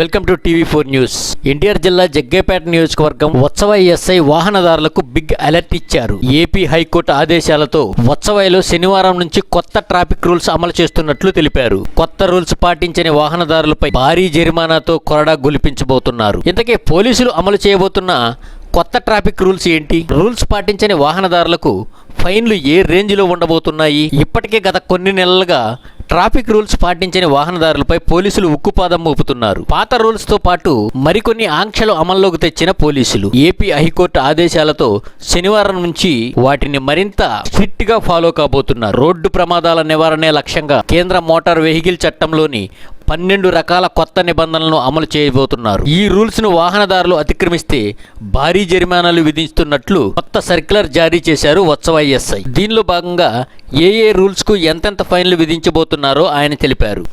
Welcome to TV four news. NTR జిల్లా జగ్గేపేట నియోజకవర్గం ఉత్సవ ఎస్ఐ వాహనదారులకు బిగ్ అలర్ట్ ఇచ్చారు. ఏపీ హైకోర్టు ఆదేశాలతో ఉత్సవాయిలో శనివారం నుంచి కొత్త ట్రాఫిక్ రూల్స్ అమలు చేస్తున్నట్లు తెలిపారు. కొత్త రూల్స్ పాటించని వాహనదారులపై భారీ జరిమానాతో కొరడా గొలిపించబోతున్నారు. ఇంతకీ పోలీసులు అమలు చేయబోతున్న కొత్త ట్రాఫిక్ రూల్స్ ఏంటి? రూల్స్ పాటించని వాహనదారులకు ఫైన్లు ఏ రేంజ్లో ఉండబోతున్నాయి? ఇప్పటికే గత కొన్ని నెలలుగా ట్రాఫిక్ రూల్స్ పాటించని వాహనదారులపై పోలీసులు ఉక్కుపాదం మోపుతున్నారు. పాత రూల్స్తో పాటు మరికొన్ని ఆంక్షలు అమల్లోకి తెచ్చిన పోలీసులు. ఏపీ హైకోర్టు ఆదేశాలతో శనివారం నుంచి వాటిని మరింత స్ట్రిక్ట్గా ఫాలో కాబోతున్నారు. రోడ్డు ప్రమాదాల నివారణే లక్ష్యంగా కేంద్ర మోటార్ వెహికల్ చట్టంలోని పన్నెండు రకాల కొత్త నిబంధనలను అమలు చేయబోతున్నారు. ఈ రూల్స్ను వాహనదారులు అతిక్రమిస్తే భారీ జరిమానాలు విధిస్తున్నట్లు కొత్త సర్క్యులర్ జారీ చేశారు ఉత్సవ ఎస్ఐ దీనిలో భాగంగా ఏ ఏ రూల్స్కు ఎంతెంత ఫైన్లు విధించబోతున్నారో ఆయన తెలిపారు.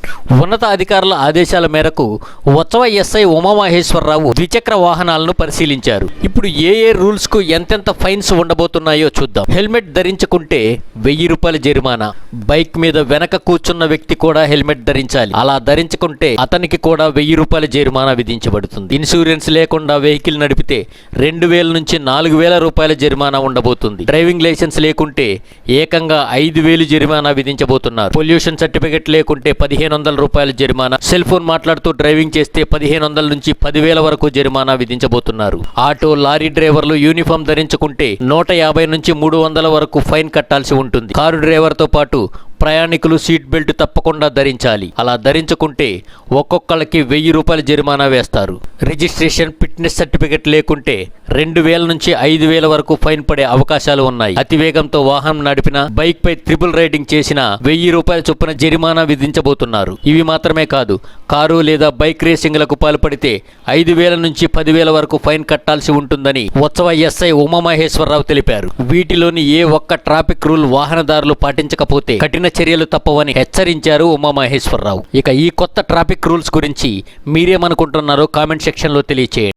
ఉన్నత అధికారుల ఆదేశాల మేరకు ఉత్సవ ఎస్ఐ ఉమామహేశ్వరరావు ద్విచక్ర వాహనాలను పరిశీలించారు. ఇప్పుడు ఏ ఏ రూల్స్కు ఎంతెంత ఫైన్స్ ఉండబోతున్నాయో చూద్దాం. హెల్మెట్ ధరించకుంటే వెయ్యి రూపాయల జరిమానా. బైక్ మీద వెనక కూర్చున్న వ్యక్తి కూడా హెల్మెట్ ధరించాలి. అలా ధరించ ధరించకుంటే అతనికి కూడా వెయ్యి రూపాయల జరిమానా విధించబడుతుంది. ఇన్సూరెన్స్ లేకుండా వెహికల్ నడిపితే రెండు వేల నుంచి నాలుగు వేల రూపాయల జరిమానా ఉండబోతుంది. డ్రైవింగ్ లైసెన్స్ లేకుంటే ఏకంగా ఐదు వేలు జరిమానా విధించబోతున్నారు. పొల్యూషన్ సర్టిఫికెట్ లేకుంటే పదిహేను వందల రూపాయల జరిమానా. సెల్ ఫోన్ మాట్లాడుతూ డ్రైవింగ్ చేస్తే పదిహేను వందల నుంచి పదివేల వరకు జరిమానా విధించబోతున్నారు. ఆటో లారీ డ్రైవర్లు యూనిఫామ్ ధరించుకుంటే నూట యాభై నుంచి మూడు వందల వరకు ఫైన్ కట్టాల్సి ఉంటుంది. కారు డ్రైవర్తో పాటు ప్రయాణికులు సీట్ బెల్ట్ తప్పకుండా ధరించాలి. అలా ధరించుకుంటే ఒక్కొక్కళ్ళకి వెయ్యి రూపాయల జరిమానా వేస్తారు. రిజిస్ట్రేషన్ ఫిట్నెస్ సర్టిఫికెట్ లేకుంటే రెండు వేల నుంచి ఐదు వేల వరకు ఫైన్ పడే అవకాశాలు ఉన్నాయి. అతివేగంతో వాహనం నడిపిన బైక్ పై ట్రిపుల్ రైడింగ్ చేసిన వెయ్యి రూపాయల చొప్పున జరిమానా విధించబోతున్నారు. ఇవి మాత్రమే కాదు కారు లేదా బైక్ రేసింగ్లకు పాల్పడితే ఐదు వేల నుంచి పదివేల వరకు ఫైన్ కట్టాల్సి ఉంటుందని ఉత్సవ ఎస్ఐ ఉమామహేశ్వరరావు తెలిపారు. వీటిలోని ఏ ఒక్క ట్రాఫిక్ రూల్ వాహనదారులు పాటించకపోతే కఠిన కఠిన చర్యలు తప్పవని హెచ్చరించారు ఉమామహేశ్వరరావు. ఇక ఈ కొత్త ట్రాఫిక్ రూల్స్ గురించి మీరేమనుకుంటున్నారో కామెంట్ సెక్షన్లో తెలియచేయండి.